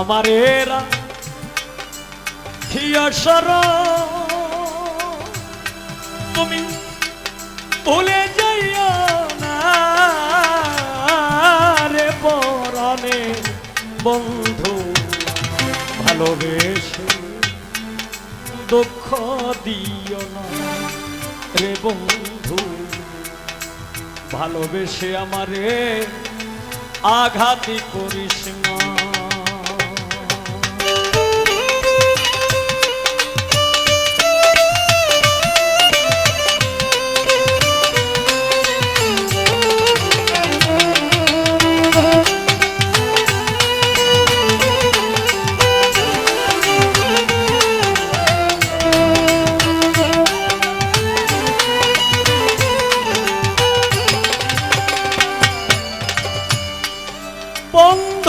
আমার এরা হিয়সর তুমি ভুলে যাইও না রে পরাণে বন্ধু। ভালোবেসে দুঃখ দিও না রে বন্ধু। ভালোবেসে আমারে আঘাতি করিস না।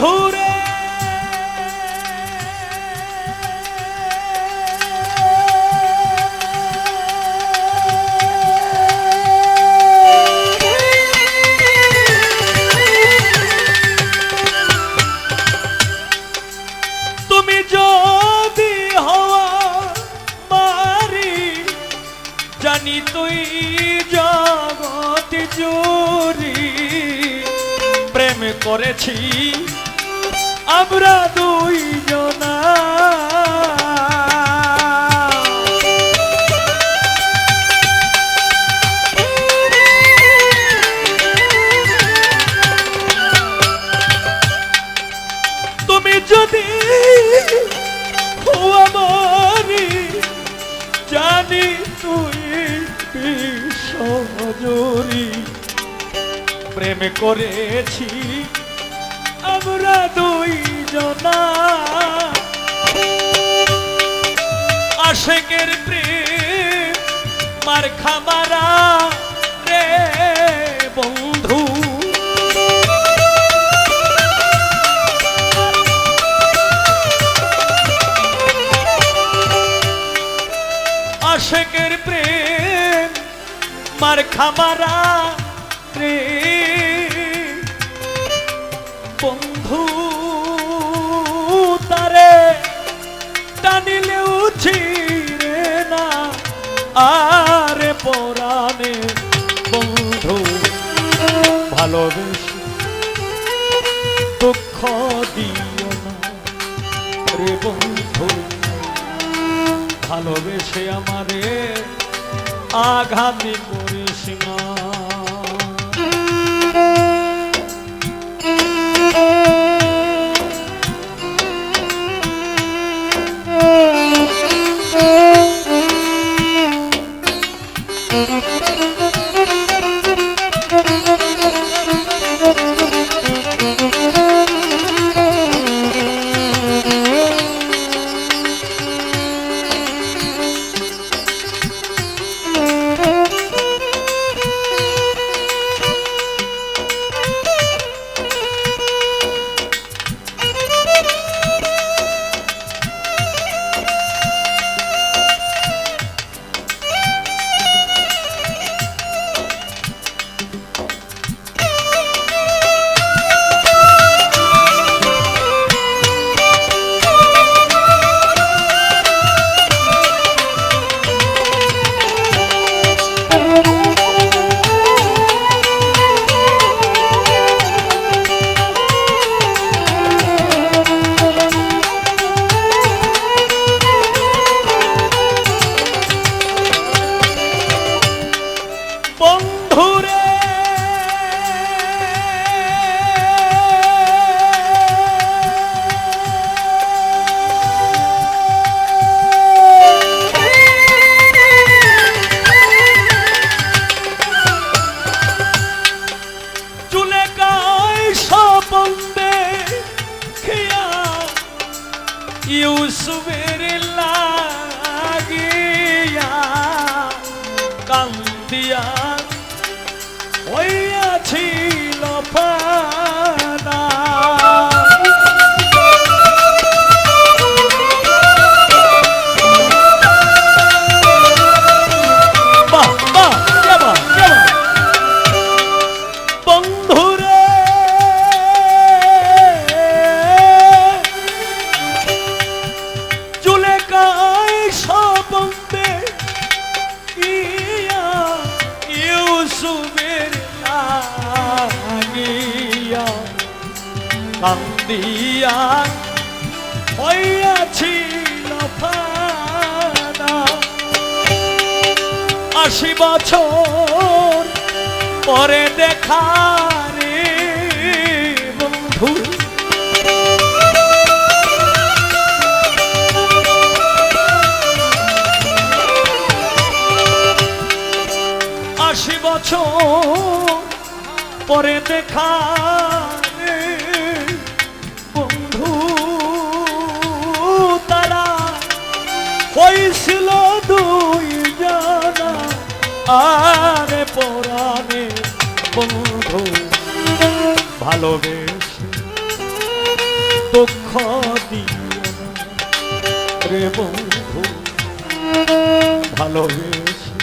বন্ধুরে তুমি যদি হওয়া মারি জানি তুই জগৎ জুরি প্রেম করেছি আমরা দুই জনা তুমি যদি আমারি জানি তুই বিশ্বজুরি প্রেম করেছি জনা আশেকের প্রেম মার খামারা রে বন্ধু। আশেকের প্রেম মার খামারা রে আরে পরাণে বন্ধু ভালোবেসে দুঃখ দিও না। রে বন্ধু ভালোবেসে আমারে আঘাতি করিস না। কান্দিয়া। হইয়াছিল কান্দিয়া হইয়াছিল আশি বছর পরে দেখা রে বন্ধু। আশি বছর পরে দেখা আরে পরাণে বন্ধু ভালোবেসে দুঃখ রে বন্ধু ভালোবেসে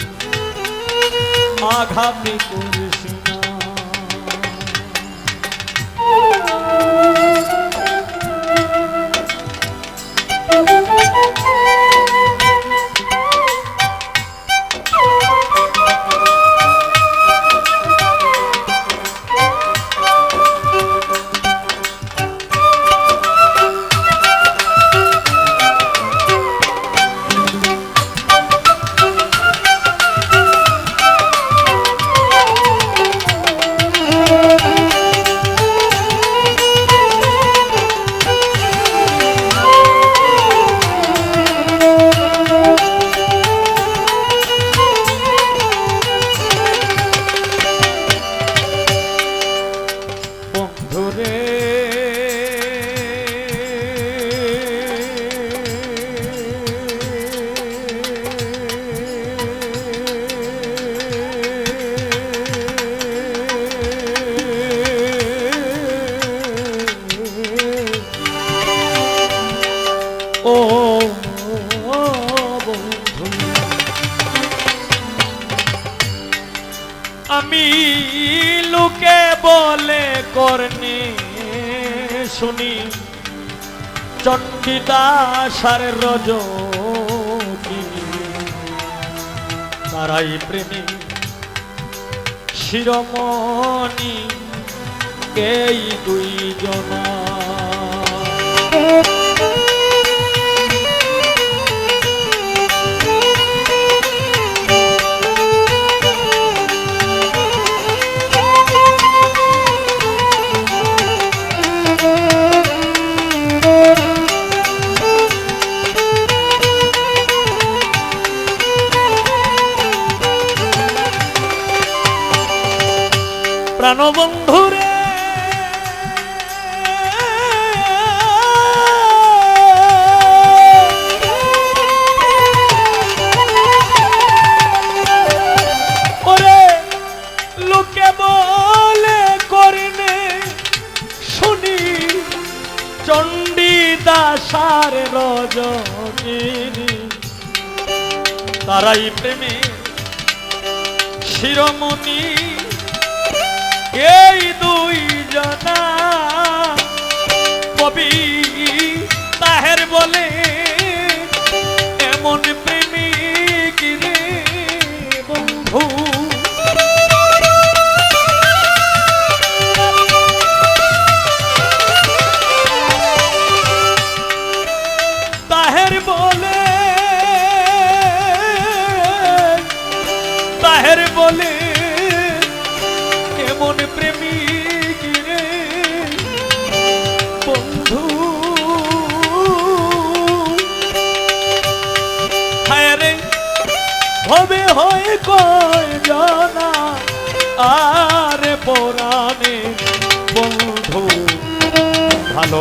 আঘাতি করিস করনি শুনি। চণ্ডীদাসার রজ তারাই প্রেমী শিরমণি এই দুইজনা। প্রাণবন্ধুরে ওরে লোকে বলে করিনে শুনি চণ্ডীদাসার রজনী তারাই প্রেমে শিরোমণি এই দুই জনা কবি তাহের বলে এমন প্রেমিক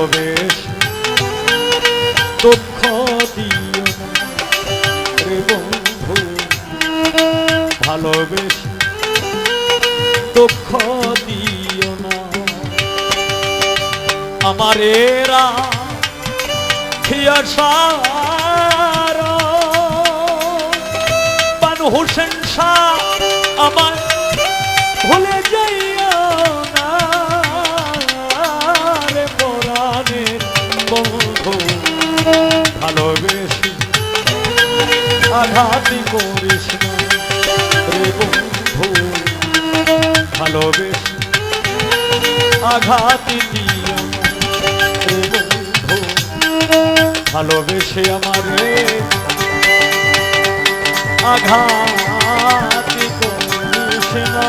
ভালোবেস দুঃখ দিও বন্ধু ভালোবেস। দুঃখ দিও না। আমার এরা বানু হোসেন শাহ আমার আঘাতি করিস না। রে বন্ধু, ভালোবেস আঘাতি দিও রে বন্ধু, ভালোবেসে আমারে আঘাতি করিস না।